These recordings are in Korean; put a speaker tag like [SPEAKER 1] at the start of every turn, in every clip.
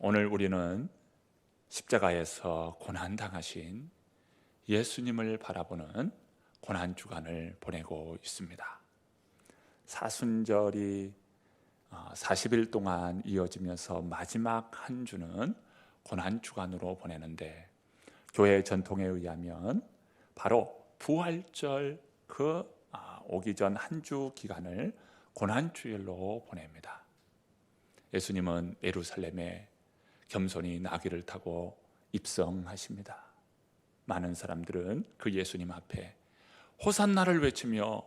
[SPEAKER 1] 오늘 우리는 십자가에서 고난 당하신 예수님을 바라보는 고난 주간을 보내고 있습니다. 사순절이 40일 동안 이어지면서 마지막 한 주는 고난 주간으로 보내는데 교회 전통에 의하면 바로 부활절 그 아, 오기 전 한 주 기간을 고난 주일로 보냅니다. 예수님은 예루살렘에 겸손히 나귀를 타고 입성하십니다. 많은 사람들은 그 예수님 앞에 호산나를 외치며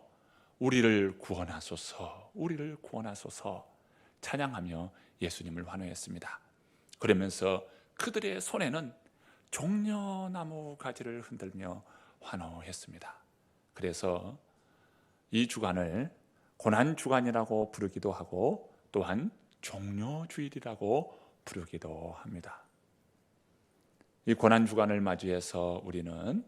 [SPEAKER 1] 우리를 구원하소서, 우리를 구원하소서 찬양하며 예수님을 환호했습니다. 그러면서 그들의 손에는 종려나무 가지를 흔들며 환호했습니다. 그래서 이 주간을 고난 주간이라고 부르기도 하고 또한 종료주일이라고 부르기도 합니다. 이 고난 주간을 맞이해서 우리는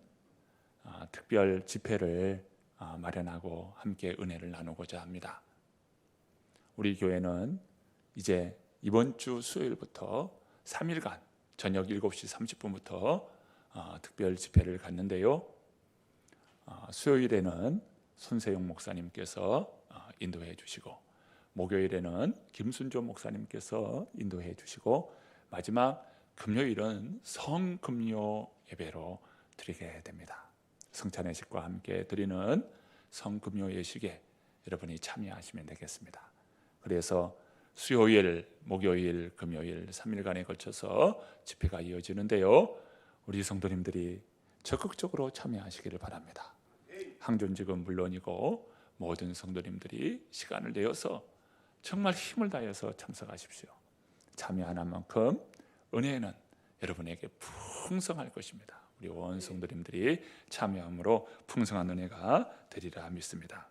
[SPEAKER 1] 아, 특별 집회를 아, 마련하고 함께 은혜를 나누고자 합니다. 우리 교회는 이제 이번 주 수요일부터 3일간 저녁 7시 30분부터 아, 특별 집회를 갖는데요. 수요일에는 손세용 목사님께서 인도해 주시고 목요일에는 김순조 목사님께서 인도해 주시고 마지막 금요일은 성금요 예배로 드리게 됩니다. 성찬 예식과 함께 드리는 성금요 예식에 여러분이 참여하시면 되겠습니다. 그래서 수요일, 목요일, 금요일 3일간에 걸쳐서 집회가 이어지는데요. 우리 성도님들이 적극적으로 참여하시기를 바랍니다. 항존직은 물론이고 모든 성도님들이 시간을 내어서 정말 힘을 다해서 참석하십시오. 참여하는 만큼 은혜는 여러분에게 풍성할 것입니다. 우리 온 성도님들이 참여함으로 풍성한 은혜가 되리라 믿습니다.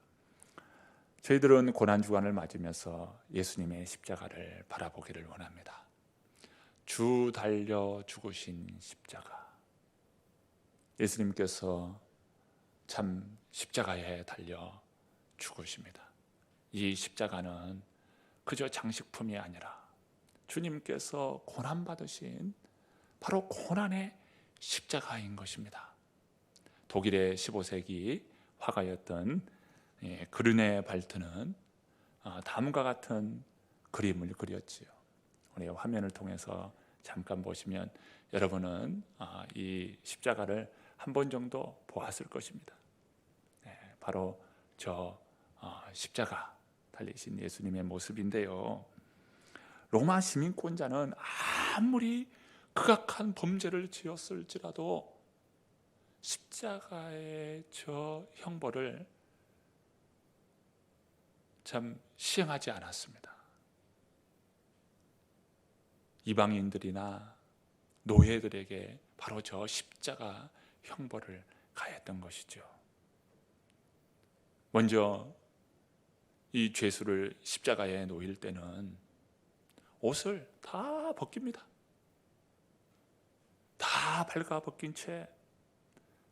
[SPEAKER 1] 저희들은 고난 주간을 맞으면서 예수님의 십자가를 바라보기를 원합니다. 주 달려 죽으신 십자가. 예수님께서 참 십자가에 달려 죽으십니다. 이 십자가는 그저 장식품이 아니라 주님께서 고난 받으신 바로 고난의 십자가인 것입니다. 독일의 15세기 화가였던 예, 그르네 발트는 아, 다음과 같은 그림을 그렸지요. 우리 화면을 통해서 잠깐 보시면 여러분은 아, 이 십자가를 한 번 정도 보았을 것입니다. 네, 바로 저 아, 십자가 달리신 예수님의 모습인데요. 로마 시민권자는 아무리 극악한 범죄를 지었을지라도 십자가의 저 형벌을 참 시행하지 않았습니다. 이방인들이나 노예들에게 바로 저 십자가 형벌을 가했던 것이죠. 먼저 이 죄수를 십자가에 놓일 때는 옷을 다 벗깁니다. 다 발가 벗긴 채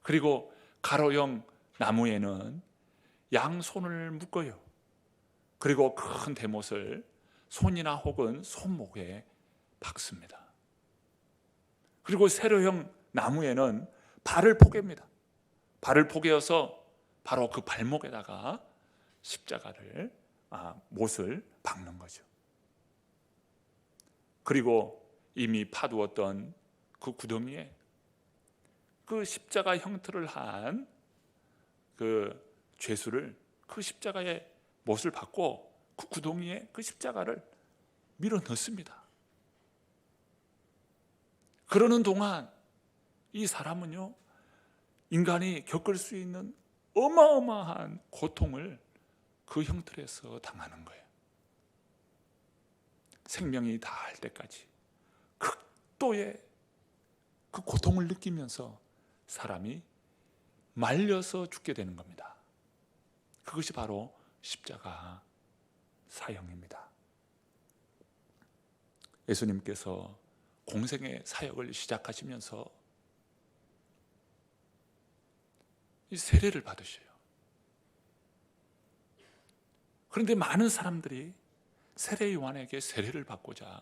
[SPEAKER 1] 그리고 가로형 나무에는 양손을 묶어요. 그리고 큰 대못을 손이나 혹은 손목에 박습니다. 그리고 세로형 나무에는 발을 포갭니다. 발을 포개어서 바로 그 발목에다가 십자가를 아, 못을 박는 거죠. 그리고 이미 파두었던 그 구덩이에 그 십자가 형태를 한 그 죄수를 그 십자가에 못을 받고 그 구덩이에 그 십자가를 밀어 넣습니다. 그러는 동안 이 사람은요 인간이 겪을 수 있는 어마어마한 고통을 그 형틀에서 당하는 거예요. 생명이 다할 때까지 극도의 그 고통을 느끼면서 사람이 말려서 죽게 되는 겁니다. 그것이 바로 십자가 사형입니다. 예수님께서 공생의 사역을 시작하시면서 이 세례를 받으셔요. 그런데 많은 사람들이 세례 요한에게 세례를 받고자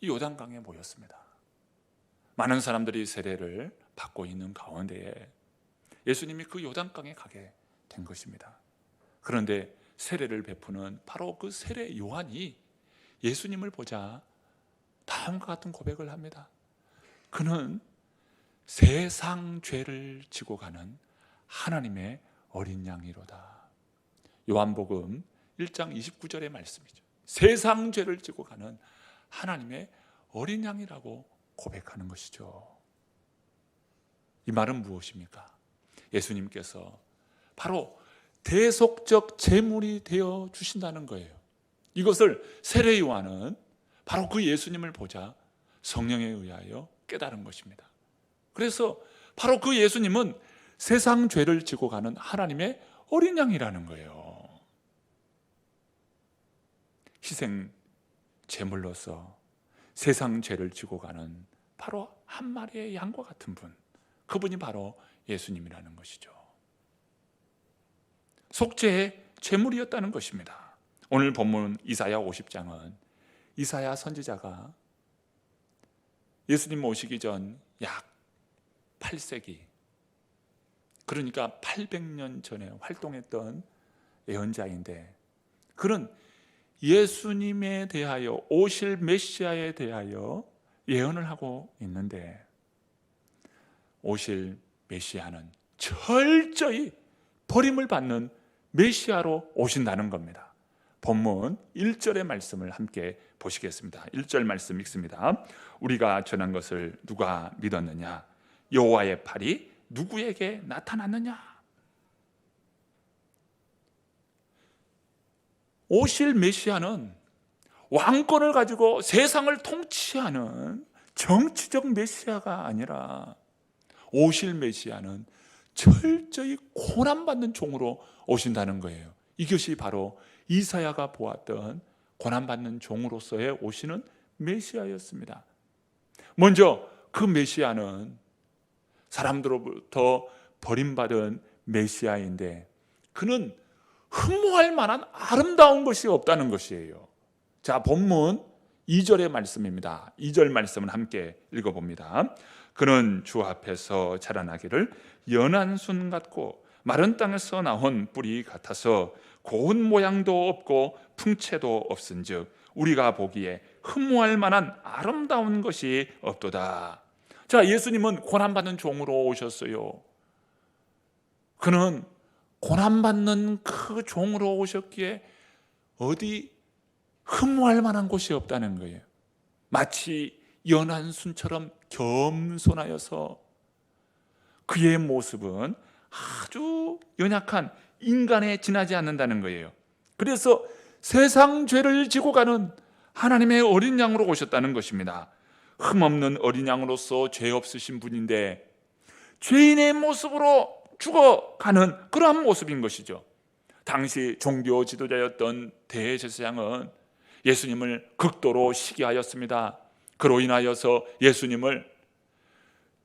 [SPEAKER 1] 이 요단강에 모였습니다. 많은 사람들이 세례를 받고 있는 가운데에 예수님이 그 요단강에 가게 된 것입니다. 그런데 세례를 베푸는 바로 그 세례 요한이 예수님을 보자 다음과 같은 고백을 합니다. 그는 세상 죄를 지고 가는 하나님의 어린 양이로다. 요한복음 1장 29절의 말씀이죠. 세상 죄를 지고 가는 하나님의 어린 양이라고 고백하는 것이죠. 이 말은 무엇입니까? 예수님께서 바로 대속적 제물이 되어 주신다는 거예요. 이것을 세례 요한은 바로 그 예수님을 보자 성령에 의하여 깨달은 것입니다. 그래서 바로 그 예수님은 세상 죄를 지고 가는 하나님의 어린 양이라는 거예요. 희생 제물로서 세상 죄를 지고 가는 바로 한 마리의 양과 같은 분. 그분이 바로 예수님이라는 것이죠. 속죄의 제물이었다는 것입니다. 오늘 본문 이사야 50장은 이사야 선지자가 예수님 오시기 전 약 8세기 그러니까 800년 전에 활동했던 예언자인데 그런 예수님에 대하여 오실 메시아에 대하여 예언을 하고 있는데 오실 메시아는 철저히 버림을 받는 메시아로 오신다는 겁니다. 본문 1절의 말씀을 함께 보시겠습니다. 1절 말씀 읽습니다. 우리가 전한 것을 누가 믿었느냐? 여호와의 팔이 누구에게 나타났느냐? 오실 메시아는 왕권을 가지고 세상을 통치하는 정치적 메시아가 아니라 오실 메시아는 철저히 고난받는 종으로 오신다는 거예요. 이것이 바로 이사야가 보았던 고난받는 종으로서의 오시는 메시아였습니다. 먼저 그 메시아는 사람들로부터 버림받은 메시아인데 그는 흠모할 만한 아름다운 것이 없다는 것이에요. 자, 본문 2절의 말씀입니다. 2절 말씀을 함께 읽어봅니다. 그는 주 앞에서 자라나기를 연한 순 같고 마른 땅에서 나온 뿌리 같아서 고운 모양도 없고 풍채도 없은즉 우리가 보기에 흠모할 만한 아름다운 것이 없도다. 자, 예수님은 고난받는 종으로 오셨어요. 그는 고난받는 그 종으로 오셨기에 어디 흠모할 만한 곳이 없다는 거예요. 마치 연한 순처럼 겸손하여서 그의 모습은 아주 연약한 인간에 지나지 않는다는 거예요. 그래서 세상 죄를 지고 가는 하나님의 어린 양으로 오셨다는 것입니다. 흠없는 어린 양으로서 죄 없으신 분인데 죄인의 모습으로 죽어가는 그러한 모습인 것이죠. 당시 종교 지도자였던 대제사장은 예수님을 극도로 시기하였습니다. 그로 인하여서 예수님을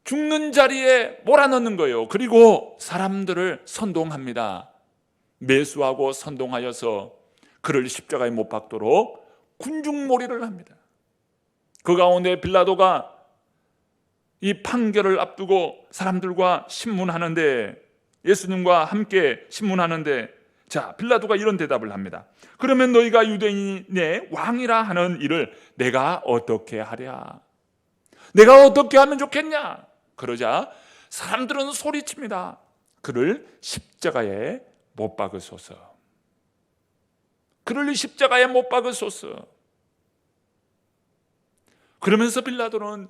[SPEAKER 1] 죽는 자리에 몰아넣는 거예요. 그리고 사람들을 선동합니다. 매수하고 선동하여서 그를 십자가에 못 박도록 군중몰이를 합니다. 그 가운데 빌라도가 이 판결을 앞두고 사람들과 신문하는데 예수님과 함께 신문하는데 자 빌라도가 이런 대답을 합니다. 그러면 너희가 유대인의 왕이라 하는 일을 내가 어떻게 하랴? 내가 어떻게 하면 좋겠냐? 그러자 사람들은 소리칩니다. 그를 십자가에 못 박으소서. 그를 십자가에 못 박으소서. 그러면서 빌라도는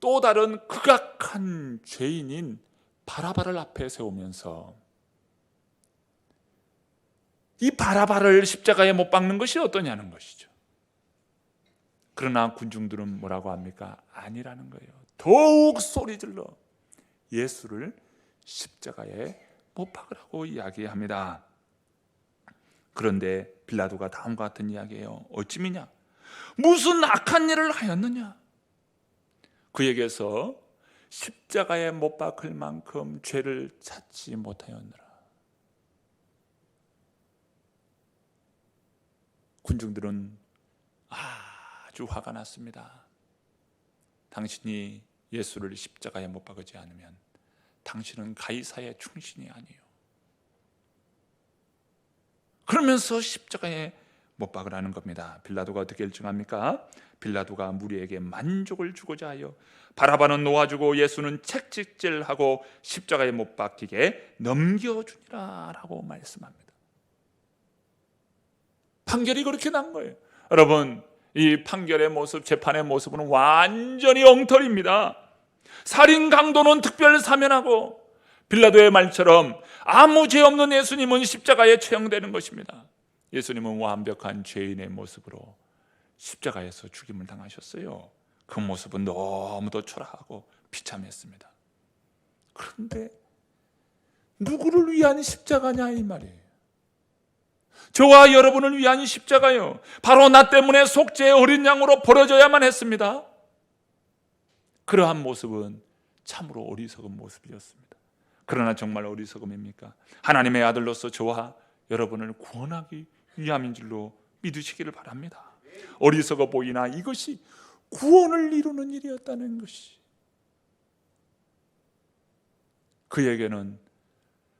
[SPEAKER 1] 또 다른 극악한 죄인인 바라바를 앞에 세우면서 이 바라바를 십자가에 못 박는 것이 어떠냐는 것이죠. 그러나 군중들은 뭐라고 합니까? 아니라는 거예요. 더욱 소리질러 예수를 십자가에 못 박으라고 이야기합니다. 그런데 빌라도가 다음과 같은 이야기예요. 어찌미냐? 무슨 악한 일을 하였느냐? 그에게서 십자가에 못 박을 만큼 죄를 찾지 못하였느라. 군중들은 아주 화가 났습니다. 당신이 예수를 십자가에 못 박지 않으면 당신은 가이사의 충신이 아니에요. 그러면서 십자가에 못 박으라는 겁니다. 빌라도가 어떻게 결정합니까? 빌라도가 무리에게 만족을 주고자 하여 바라바는 놓아주고 예수는 책찍질하고 십자가에 못 박히게 넘겨주니라라고 말씀합니다. 판결이 그렇게 난 거예요. 여러분, 이 판결의 모습, 재판의 모습은 완전히 엉터리입니다. 살인 강도는 특별 사면하고 빌라도의 말처럼 아무 죄 없는 예수님은 십자가에 처형되는 것입니다. 예수님은 완벽한 죄인의 모습으로 십자가에서 죽임을 당하셨어요. 그 모습은 너무도 초라하고 비참했습니다. 그런데 누구를 위한 십자가냐 이 말이에요. 저와 여러분을 위한 십자가요. 바로 나 때문에 속죄의 어린 양으로 버려져야만 했습니다. 그러한 모습은 참으로 어리석은 모습이었습니다. 그러나 정말 어리석음입니까? 하나님의 아들로서 저와 여러분을 구원하기 위함인 줄로 믿으시기를 바랍니다. 어리석어 보이나 이것이 구원을 이루는 일이었다는 것이 그에게는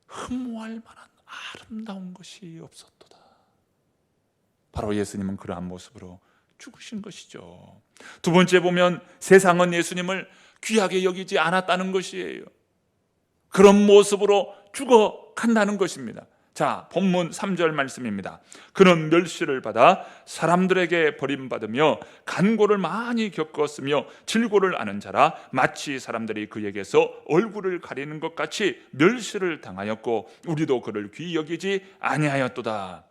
[SPEAKER 1] 흠모할 만한 아름다운 것이 없었도다. 바로 예수님은 그러한 모습으로 죽으신 것이죠. 두 번째 보면 세상은 예수님을 귀하게 여기지 않았다는 것이에요. 그런 모습으로 죽어 간다는 것입니다. 자, 본문 3절 말씀입니다. 그는 멸시를 받아 사람들에게 버림받으며 간고를 많이 겪었으며 질고를 아는 자라 마치 사람들이 그에게서 얼굴을 가리는 것 같이 멸시를 당하였고 우리도 그를 귀히 여기지 아니하였도다.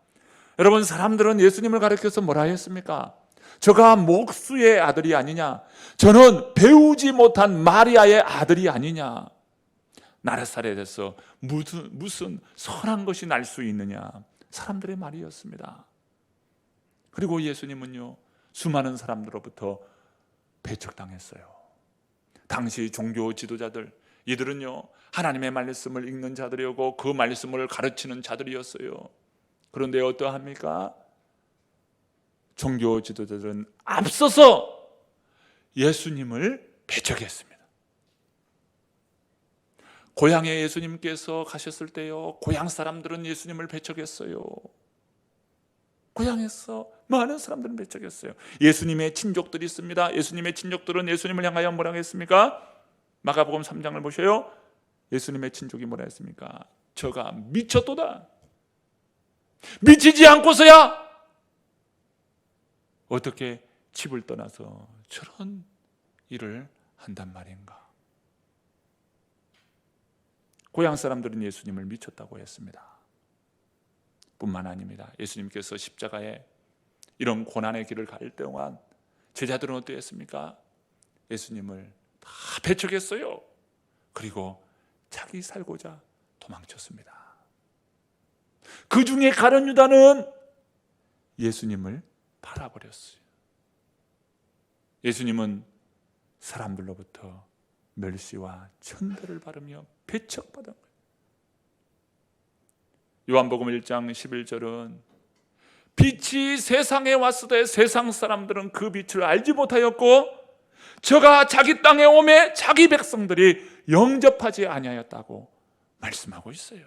[SPEAKER 1] 여러분 사람들은 예수님을 가리켜서 뭐라 했습니까? 저가 목수의 아들이 아니냐? 저는 배우지 못한 마리아의 아들이 아니냐? 나라사렛에서 무슨 무슨 선한 것이 날 수 있느냐? 사람들의 말이었습니다. 그리고 예수님은요 수많은 사람들로부터 배척당했어요. 당시 종교 지도자들 이들은요 하나님의 말씀을 읽는 자들이었고 그 말씀을 가르치는 자들이었어요. 그런데 어떠합니까? 종교 지도자들은 앞서서 예수님을 배척했습니다. 고향에 예수님께서 가셨을 때요, 고향 사람들은 예수님을 배척했어요. 고향에서 많은 사람들은 배척했어요. 예수님의 친족들이 있습니다. 예수님의 친족들은 예수님을 향하여 뭐라고 했습니까? 마가복음 3장을 보셔요. 예수님의 친족이 뭐라 했습니까? 저가 미쳤도다. 미치지 않고서야 어떻게 집을 떠나서 저런 일을 한단 말인가? 고향 사람들은 예수님을 미쳤다고 했습니다. 뿐만 아닙니다. 예수님께서 십자가에 이런 고난의 길을 갈 동안 제자들은 어떠했습니까? 예수님을 다 배척했어요. 그리고 자기 살고자 도망쳤습니다. 그 중에 가룟 유다는 예수님을 팔아버렸어요. 예수님은 사람들로부터 멸시와 천대를 받으며 배척받은 거예요. 요한복음 1장 11절은 빛이 세상에 때 세상 사람들은 그 빛을 알지 못하였고 저가 자기 땅에 오매 자기 백성들이 영접하지 아니하였다고 말씀하고 있어요.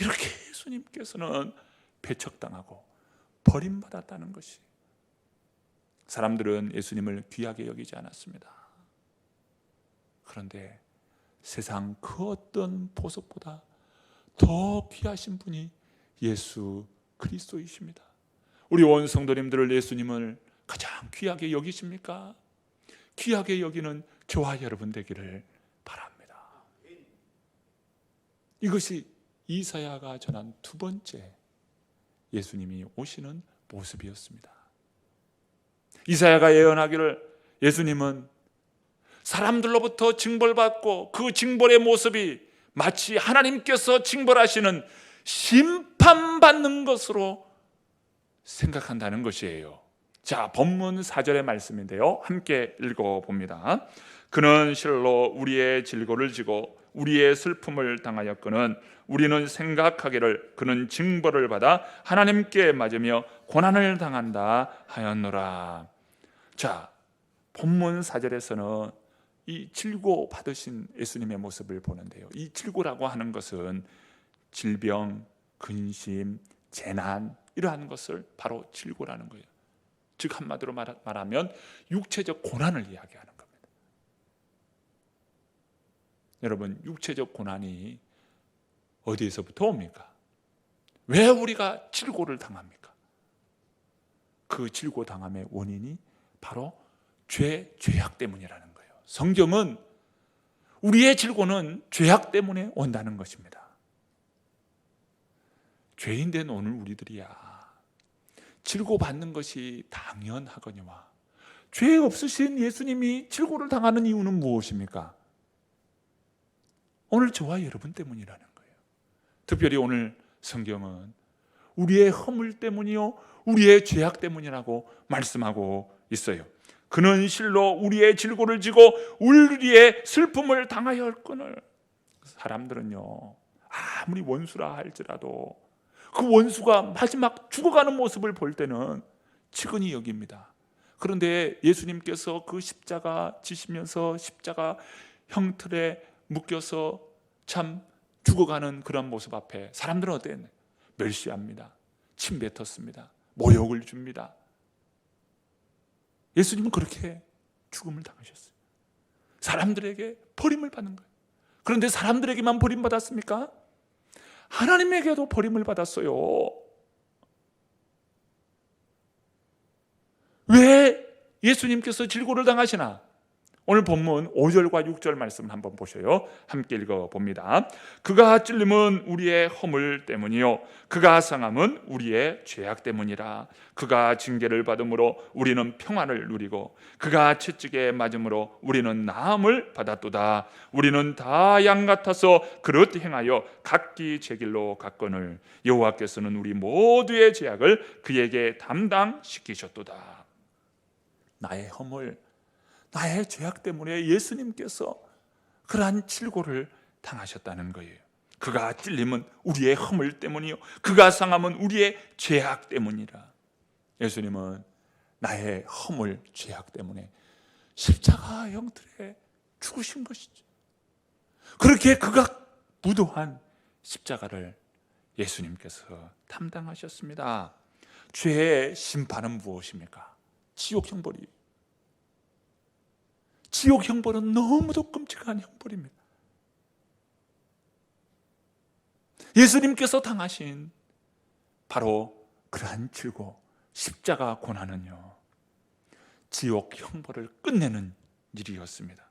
[SPEAKER 1] 이렇게 예수님께서는 배척당하고 버림받았다는 것이 사람들은 예수님을 귀하게 여기지 않았습니다. 그런데 세상 그 어떤 보석보다 더 귀하신 분이 예수 그리스도이십니다. 우리 온 성도님들을 예수님을 가장 귀하게 여기십니까? 귀하게 여기는 저와 여러분 되기를 바랍니다. 이것이 이사야가 전한 두 번째 예수님이 오시는 모습이었습니다. 이사야가 예언하기를 예수님은 사람들로부터 징벌받고 그 징벌의 모습이 마치 하나님께서 징벌하시는 심판받는 것으로 생각한다는 것이에요. 자, 본문 4절의 말씀인데요. 함께 읽어 봅니다. 그는 실로 우리의 질고를 지고 우리의 슬픔을 당하였거는 우리는 생각하기를 그는 징벌을 받아 하나님께 맞으며 고난을 당한다 하였노라. 자, 본문 4절에서는 이 질고 받으신 예수님의 모습을 보는데요. 이 질고라고 하는 것은 질병, 근심, 재난 이러한 것을 바로 질고라는 거예요. 즉 한마디로 말- 말하면 육체적 고난을 이야기하는 겁니다. 여러분 육체적 고난이 어디에서부터 옵니까? 왜 우리가 질고를 당합니까? 그 질고 당함의 원인이 바로 죄, 죄악 때문이라는. 성경은 우리의 질고는 죄악 때문에 온다는 것입니다. 죄인 된 오늘 우리들이야. 질고 받는 것이 당연하거니와 죄 없으신 예수님이 질고를 당하는 이유는 무엇입니까? 오늘 저와 여러분 때문이라는 거예요. 특별히 오늘 성경은 우리의 허물 때문이요, 우리의 죄악 때문이라고 말씀하고 있어요. 그는 실로 우리의 질고를 지고 우리의 슬픔을 당하였거늘 사람들은요 아무리 원수라 할지라도 그 원수가 마지막 죽어가는 모습을 볼 때는 측은히 여깁니다. 그런데 예수님께서 그 십자가 지시면서 십자가 형틀에 묶여서 참 죽어가는 그런 모습 앞에 사람들은 어땠나요? 멸시합니다. 침 뱉었습니다. 모욕을 줍니다. 예수님은 그렇게 죽음을 당하셨어요. 사람들에게 버림을 받는 거예요. 그런데 사람들에게만 버림받았습니까? 하나님에게도 버림을 받았어요. 왜 예수님께서 질고를 당하시나? 오늘 본문 5절과 6절 말씀을 한번 보셔요. 함께 읽어 봅니다. 그가 찔림은 우리의 허물 때문이요 그가 상함은 우리의 죄악 때문이라. 그가 징계를 받음으로 우리는 평안을 누리고 그가 채찍에 맞음으로 우리는 나음을 받았도다. 우리는 다 양 같아서 그릇 행하여 각기 제 길로 갔거늘 여호와께서는 우리 모두의 죄악을 그에게 담당시키셨도다. 나의 허물 나의 죄악 때문에 예수님께서 그러한 질고를 당하셨다는 거예요. 그가 찔림은 우리의 허물 때문이요. 그가 상함은 우리의 죄악 때문이라. 예수님은 나의 허물, 죄악 때문에 십자가 형틀에 죽으신 것이죠. 그렇게 그가 무도한 십자가를 예수님께서 담당하셨습니다. 죄의 심판은 무엇입니까? 지옥 형벌이 지옥 형벌은 너무도 끔찍한 형벌입니다. 예수님께서 당하신 바로 그러한 질고 십자가 고난은요. 지옥 형벌을 끝내는 일이었습니다.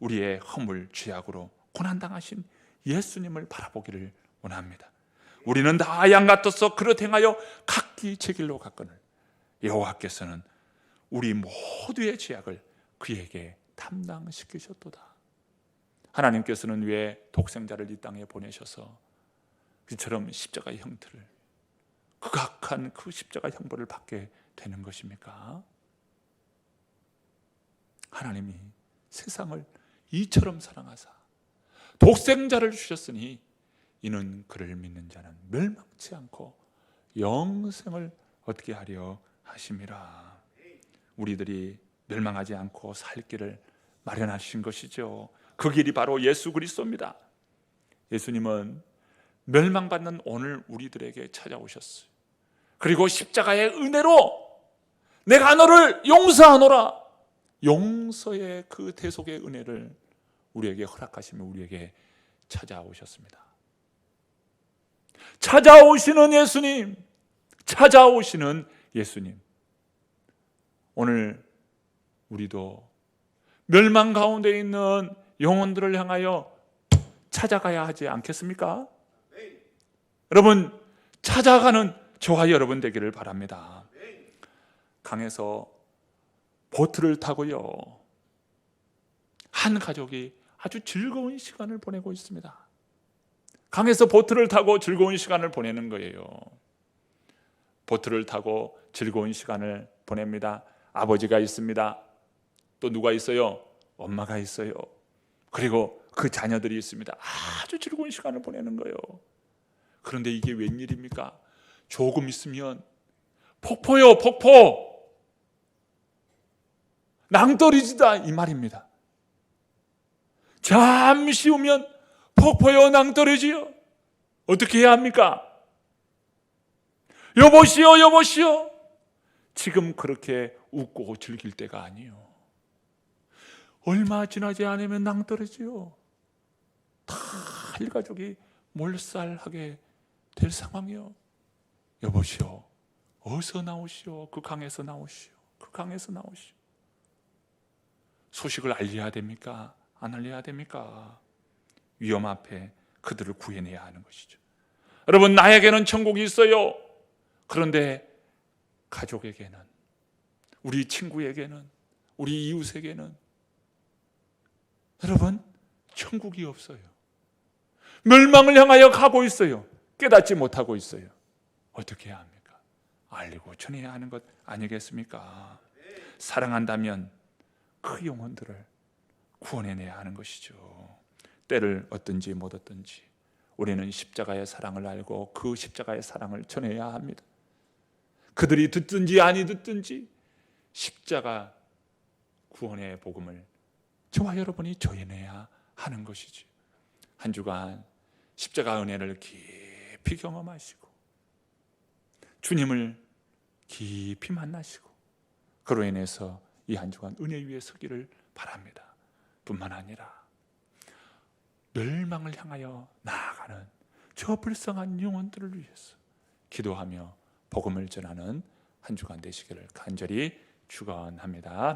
[SPEAKER 1] 우리의 허물 죄악으로 고난 당하신 예수님을 바라보기를 원합니다. 우리는 다 양 같아서 그릇 행하여 각기 제 길로 갔거늘 여호와께서는 우리 모두의 죄악을 그에게 담당시키셨도다. 하나님께서는 왜 독생자를 이 땅에 보내셔서 그처럼 십자가의 형틀을 극악한 그 십자가 형벌을 받게 되는 것입니까? 하나님이 세상을 이처럼 사랑하사 독생자를 주셨으니 이는 그를 믿는 자는 멸망치 않고 영생을 얻게 하려 하심이라. 우리들이 멸망하지 않고 살 길을 마련하신 것이죠. 그 길이 바로 예수 그리스도입니다. 예수님은 멸망받는 오늘 우리들에게 찾아오셨어요. 그리고 십자가의 은혜로 내가 너를 용서하노라. 용서의 그 대속의 은혜를 우리에게 허락하시며 우리에게 찾아오셨습니다. 찾아오시는 예수님, 찾아오시는 예수님. 오늘 우리도 멸망 가운데 있는 영혼들을 향하여 찾아가야 하지 않겠습니까? 여러분 찾아가는 저와 여러분 되기를 바랍니다. 강에서 보트를 타고요. 한 가족이 아주 즐거운 시간을 보내고 있습니다. 강에서 보트를 타고 즐거운 시간을 보내는 거예요. 보트를 타고 즐거운 시간을 보냅니다. 아버지가 있습니다. 또 누가 있어요? 엄마가 있어요. 그리고 그 자녀들이 있습니다. 아주 즐거운 시간을 보내는 거예요. 그런데 이게 웬일입니까? 조금 있으면 폭포요, 폭포. 낭떠러지다 이 말입니다. 잠시 오면 폭포요, 낭떠러지요. 어떻게 해야 합니까? 여보시오, 여보시오. 지금 그렇게 웃고 즐길 때가 아니요. 얼마 지나지 않으면 낭떠러지요. 다 일가족이 몰살하게 될 상황이요. 여보시오, 어서 나오시오. 그 강에서 나오시오. 그 강에서 나오시오. 소식을 알려야 됩니까? 안 알려야 됩니까? 위험 앞에 그들을 구해내야 하는 것이죠. 여러분, 나에게는 천국이 있어요. 그런데 가족에게는, 우리 친구에게는, 우리 이웃에게는, 여러분, 천국이 없어요. 멸망을 향하여 가고 있어요. 깨닫지 못하고 있어요. 어떻게 해야 합니까? 알리고 전해야 하는 것 아니겠습니까? 사랑한다면 그 영혼들을 구원해내야 하는 것이죠. 때를 얻든지 못 얻든지 우리는 십자가의 사랑을 알고 그 십자가의 사랑을 전해야 합니다. 그들이 듣든지 아니 듣든지 십자가 구원의 복음을 저와 여러분이 전해야 하는 것이지. 한 주간 십자가 은혜를 깊이 경험하시고 주님을 깊이 만나시고 그로 인해서 이 한 주간 은혜 위에 서기를 바랍니다. 뿐만 아니라 멸망을 향하여 나아가는 저 불쌍한 영혼들을 위해서 기도하며 복음을 전하는 한 주간 되시기를 간절히 축원합니다.